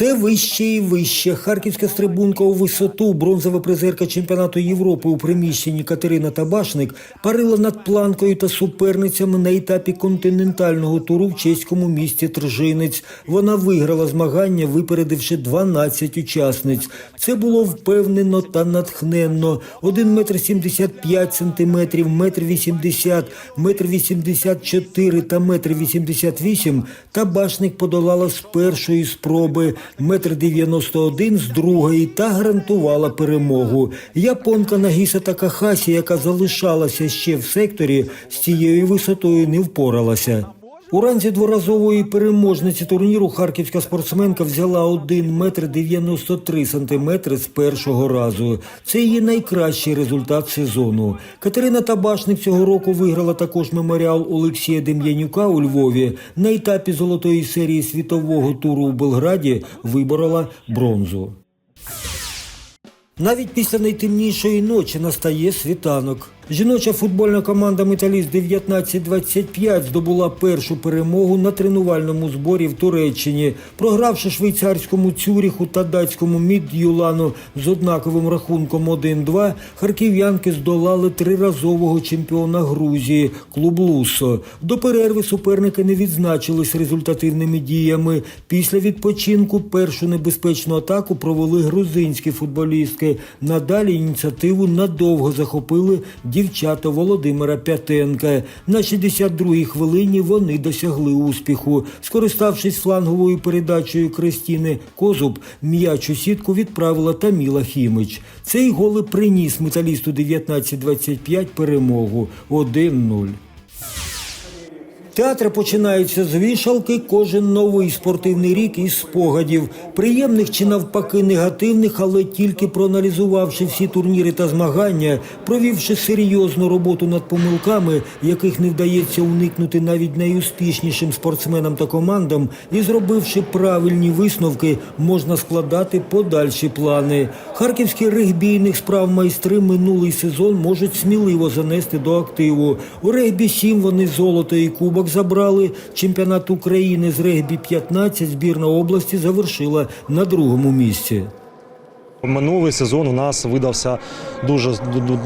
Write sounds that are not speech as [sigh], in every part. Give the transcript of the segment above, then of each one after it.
Все вище і вище. Харківська стрибунка у висоту, бронзова призерка чемпіонату Європи у приміщенні Катерина Табашник парила над планкою та суперницями на етапі континентального туру в чеському місті Тржинець. Вона виграла змагання, випередивши 12 учасниць. Це було впевнено та натхненно. 1 метр 75 сантиметрів, метр 80, метр 84 та метр 88 Табашник подолала з першої спроби, метр 91 з другої та гарантувала перемогу. Японка Нагіса Такахасі, яка залишалася ще в секторі, з цією висотою не впоралася. У ранзі дворазової переможниці турніру харківська спортсменка взяла 1 метр 93 сантиметри з першого разу. Це її найкращий результат сезону. Катерина Табашник цього року виграла також меморіал Олексія Дем'янюка у Львові. На етапі золотої серії світового туру у Белграді виборола бронзу. Навіть після найтемнішої ночі настає світанок. Жіноча футбольна команда Металіст 1925 здобула першу перемогу на тренувальному зборі в Туреччині, програвши швейцарському Цюріху та датському Мід'юлану з однаковим рахунком 1-2, харків'янки здолали триразового чемпіона Грузії клуб Лусо. До перерви суперники не відзначились результативними діями. Після відпочинку першу небезпечну атаку провели грузинські футболістки. Надалі ініціативу надовго захопили дівчата Володимира П'ятенка. На 62-й хвилині вони досягли успіху. Скориставшись фланговою передачею Кристіни Козуб, м'ячу сітку відправила Таміла Хімич. Цей гол приніс металісту 19-25 перемогу 1-0. Театри починаються з вішалки, кожен новий спортивний рік із спогадів, приємних чи навпаки негативних, але тільки проаналізувавши всі турніри та змагання, провівши серйозну роботу над помилками, яких не вдається уникнути навіть найуспішнішим спортсменам та командам, і зробивши правильні висновки, можна складати подальші плани. Харківські регбійних справ майстри минулий сезон можуть сміливо занести до активу. У регбі 7 вони золото і кубок забрали. Чемпіонат України з регбі 15 збірна області завершила на другому місці. Минулий сезон у нас видався дуже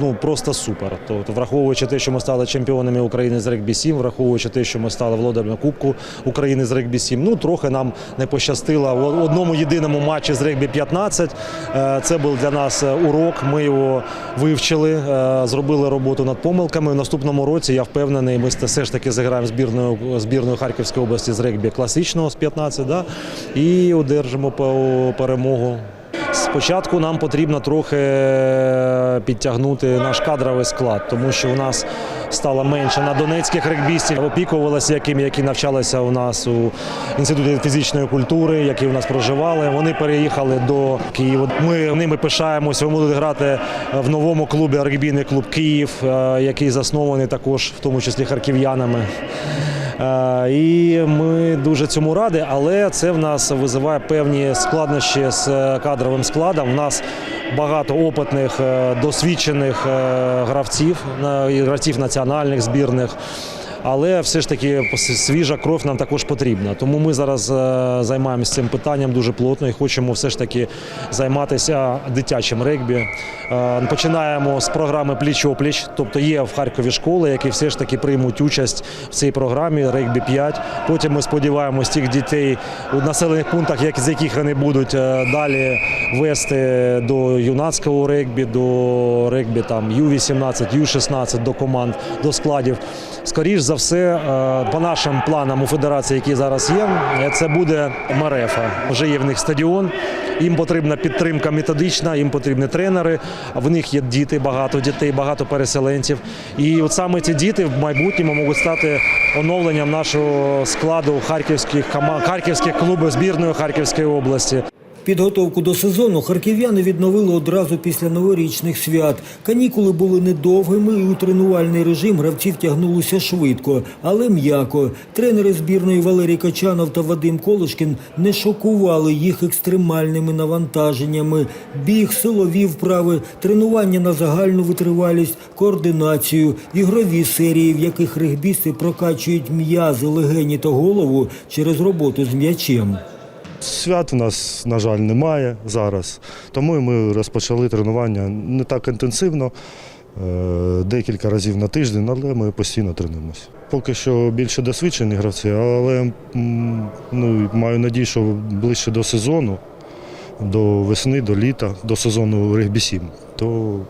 ну, просто супер. Тобто, враховуючи те, що ми стали чемпіонами України з регбі 7, враховуючи те, що ми стали володарями Кубку України з регбі 7, ну трохи нам не пощастило в одному єдиному матчі з регбі 15. Е, Це був для нас урок. Ми його вивчили, е, зробили роботу над помилками. В наступному році я впевнений, ми все ж таки зіграємо збірною збірною Харківської області з регбі класичного з 15, да, і одержимо перемогу. Спочатку нам потрібно трохи підтягнути наш кадровий склад, тому що у нас стало менше на донецьких регбістів, опікувалися якими, які навчалися у нас у інституті фізичної культури, які у нас проживали. Вони переїхали до Києва. Ми ними пишаємось. Вони будуть грати в новому клубі регбійний клуб Київ, е, який заснований також, в тому числі харків'янами. І ми дуже цьому раді, але це в нас визиває певні складнощі з е, кадровим складом. У нас багато опитних, е, досвідчених е, гравців, гравців національних збірних. Але все ж таки свіжа кров нам також потрібна. Тому ми зараз е, займаємося цим питанням дуже плотно і хочемо все ж таки займатися дитячим регбі. Е, Починаємо з програми пліч-опліч, тобто є в Харкові школи, які все ж таки приймуть участь в цій програмі регбі 5. Потім ми сподіваємось тих дітей у населених пунктах, з яких вони будуть е, далі вести до юнацького регбі, до регбі там Ю-18, Ю-16, до команд, до складів. Скоріш за все, е, по нашим планам у федерації, які зараз є, це буде Марефа. Вже є в них стадіон. Їм потрібна підтримка методична, їм потрібні тренери. В них є діти, багато дітей, багато переселенців. І от саме ці діти в майбутньому можуть стати оновленням нашого складу харківських команд, харківських клубів збірної Харківської області. Підготовку до сезону харків'яни відновили одразу після новорічних свят. Канікули були недовгими, і у тренувальний режим гравці втягнулися швидко, але м'яко. Тренери збірної Валерій Качанов та Вадим Колишкін не шокували їх екстремальними навантаженнями. Біг, силові вправи, тренування на загальну витривалість, координацію, ігрові серії, в яких регбісти прокачують м'язи, легені та голову через роботу з м'ячем. Свят у нас, на жаль, немає зараз, тому ми розпочали тренування не так інтенсивно, е, декілька разів на тиждень, але ми постійно тренуємося. Поки що більше досвідчені гравці, але ну, маю надію, що ближче до сезону, до весни, до літа, до сезону регбі 7, то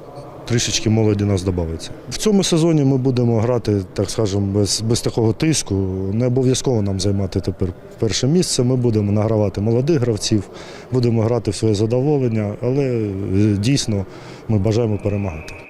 трішечки молоді нас додається. В цьому сезоні ми будемо грати, так скажемо, без, без такого тиску. Не обов'язково нам займати тепер перше місце. Ми будемо награвати молодих гравців, будемо грати в своє задоволення, але е, дійсно ми бажаємо перемагати.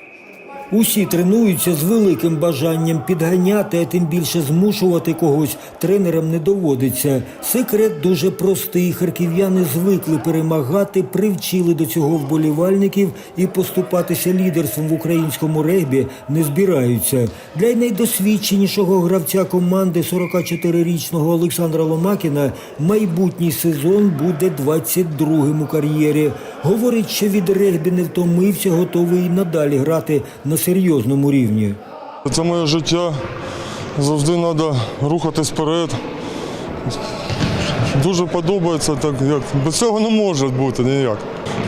Усі тренуються з великим бажанням підганяти, а тим більше змушувати когось тренерам не доводиться. Секрет дуже простий. Харків'яни звикли перемагати, привчили до цього вболівальників і поступатися лідерством в українському регбі не збираються. Для найдосвідченішого гравця команди 44-річного Олександра Ломакіна майбутній сезон буде 22-м у кар'єрі. Говорить, що від регбі не втомився, готовий і надалі грати на серйозному рівні. Це моє життя. Завжди треба рухатись вперед. Дуже подобається, так як без цього не може бути ніяк.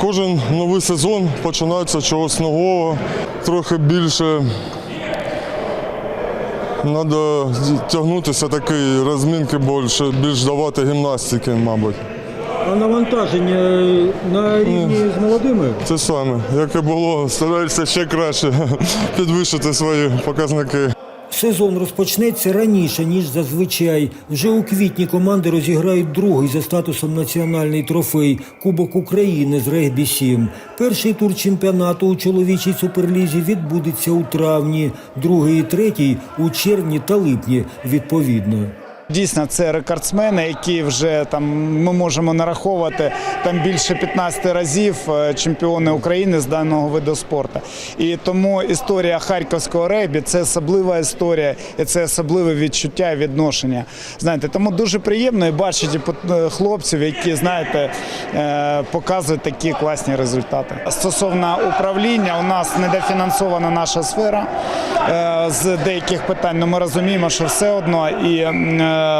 Кожен новий сезон починається чогось нового, трохи більше. Треба тягнутися такий розмінки більше, більш давати гімнастики, мабуть. Навантаження на рівні з молодими? Це саме, як і було, стараюся ще краще [laughs] підвищити свої показники. Сезон розпочнеться раніше, ніж зазвичай. Вже у квітні команди розіграють другий за статусом національний трофей Кубок України з регбі 7. Перший тур чемпіонату у чоловічій суперлізі відбудеться у травні, другий і третій у червні та липні відповідно. Дійсно, це рекордсмени, які вже там ми можемо нараховувати там більше 15 разів е, чемпіони України з даного виду спорту. І тому історія харківського регбі це особлива історія, і це особливе відчуття відношення. Знаєте, тому дуже приємно і бачити е, хлопців, які знаєте, е, показують такі класні результати. Стосовно управління, у нас недофінансована наша сфера з деяких питань. але ми розуміємо, що все одно і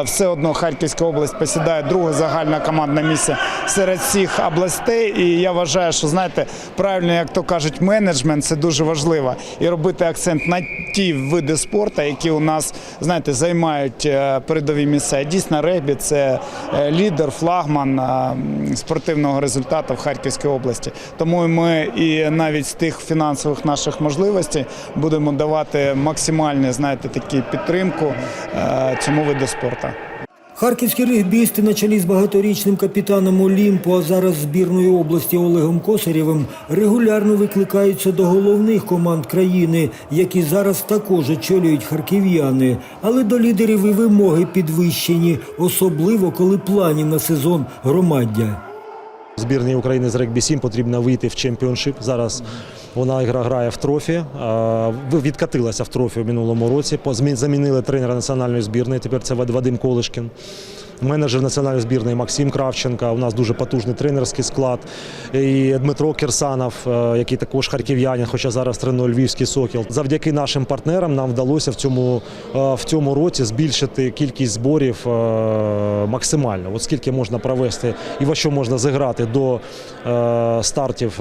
все одно Харківська область посідає друге загальне командне місце серед всіх областей. І я вважаю, що знаєте, правильно, як то кажуть, менеджмент це дуже важливо. І робити акцент на ті види спорту, які у нас знаєте, займають е, передові місця. Дійсно, регбі це е, лідер, флагман е, спортивного результату в Харківській області. Тому ми і навіть з тих фінансових наших можливостей будемо давати максимальну, знаєте, такі підтримку е, цьому виду спорту. Харківські регбісти на чолі з багаторічним капітаном Олімпу, а зараз збірної області Олегом Косарєвим, регулярно викликаються до головних команд країни, які зараз також очолюють харків'яни. Але до лідерів і вимоги підвищені, особливо коли планів на сезон громаддя. Збірній України з регбі 7 потрібно вийти в чемпіоншип. Зараз вона гра грає в трофі. а, Відкатилася в трофі в минулому році. Замінили тренера національної збірної. Тепер це Вад- Вадим Колишкін. Менеджер національної збірної Максим Кравченка. У нас дуже потужний тренерський склад. І Дмитро Кірсанов, е, який також харків'янин, хоча зараз тренує Львівський сокіл. Завдяки нашим партнерам нам вдалося в цьому, е, в цьому році збільшити кількість зборів е, максимально. От скільки можна провести і во що можна зіграти до стартів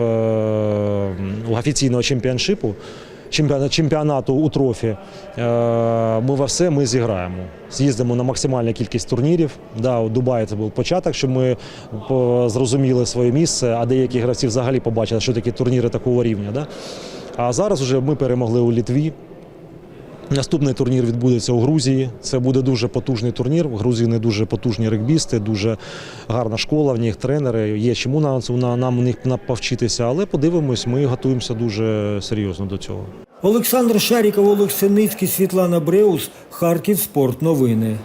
офіційного чемпіоншипу. Чемпіона- Чемпіонату у трофі е, ми во все ми зіграємо. З'їздимо на максимальну кількість турнірів. Да, у Дубаї це був початок, щоб ми зрозуміли своє місце, а деякі гравці взагалі побачили, що такі турніри такого рівня. Да? А зараз вже ми перемогли у Літві. Наступний турнір відбудеться у Грузії. Це буде дуже потужний турнір. В Грузії не дуже потужні регбісти, дуже гарна школа, в них тренери. Є чому на нам, у них повчитися, але подивимось, ми готуємося дуже серйозно до цього. Олександр Шаріков, Олег Синицький, Світлана Бреус, Харків Спорт Новини.